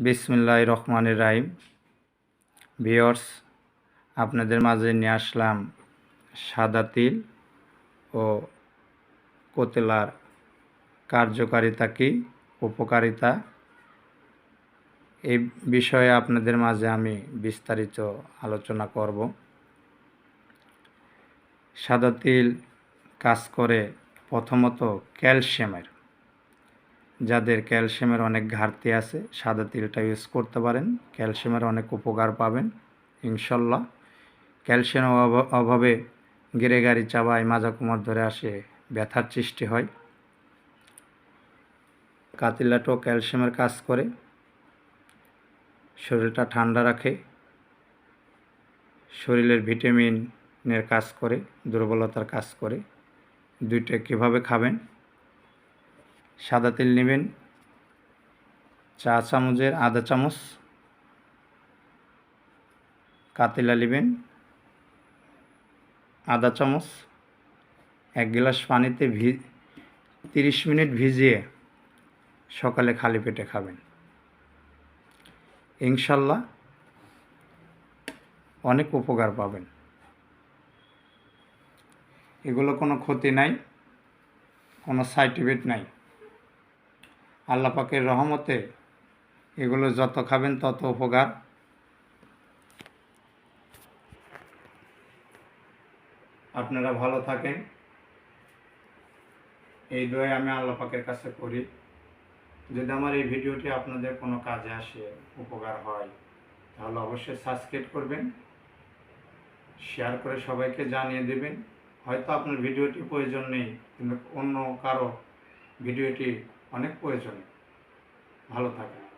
বিসমিল্লাহ রহমানের rhyme viewers আপনাদের মাঝে নিয়ে আসলাম সাদা তিল ও কোতেলার কার্যকারিতা কি, উপকারিতা? এই বিষয়ে আপনাদের মাঝে আমি বিস্তারিত আলোচনা করব। সাদা তিল কাজ করে প্রথমত ক্যালসিয়ামের। যাদের ক্যালসিয়ামের অনেক ঘাটতি আছে, সাদা তিলটা ইউজ করতে পারেন। ক্যালসিয়ামের অনেক উপকার পাবেন, ইনশাল্লাহ। ক্যালসিয়াম অভাব- গেড়ে গাড়ি চাবায় মাজা কোমর ধরে আসে, ব্যথার সৃষ্টি হয়। কাতিলাটো ক্যালসিয়ামের কাজ করে, শরীরটা ঠান্ডা রাখে, শরীরের ভিটামিনের কাজ করে, দুর্বলতার কাজ করে। দুইটা কীভাবে খাবেন? সাদা তেল নেবেন, চা চামচের আধা চামচ কাতিলা নেবেন, আধা চামচ, এক গ্লাস পানিতে ভি, তিরিশ মিনিট ভিজিয়ে সকালে খালি পেটে খাবেন। ইনশাল্লাহ অনেক উপকার পাবেন। এগুলো কোনো ক্ষতি নাই, কোনো সাইড ইফেক্ট নাই। আল্লাহ পাকের রহমতে এগুলো যত খাবেন তত উপকার। আপনারা ভালো থাকেন। এই দোয়া আমি আল্লাহ পাকের কাছে করি। যদি আমার এই ভিডিওটি আপনাদের কোনো কাজে আসে, উপকার হয়, তাহলে অবশ্যই সাবস্ক্রাইব করবেন, শেয়ার করে সবাইকে জানিয়ে দেবেন। হয়তো আপনার ভিডিওটি প্রয়োজন নেই, কিন্তু অন্য কারও ভিডিওটি অনেক প্রয়োজন। ভালো থাকেন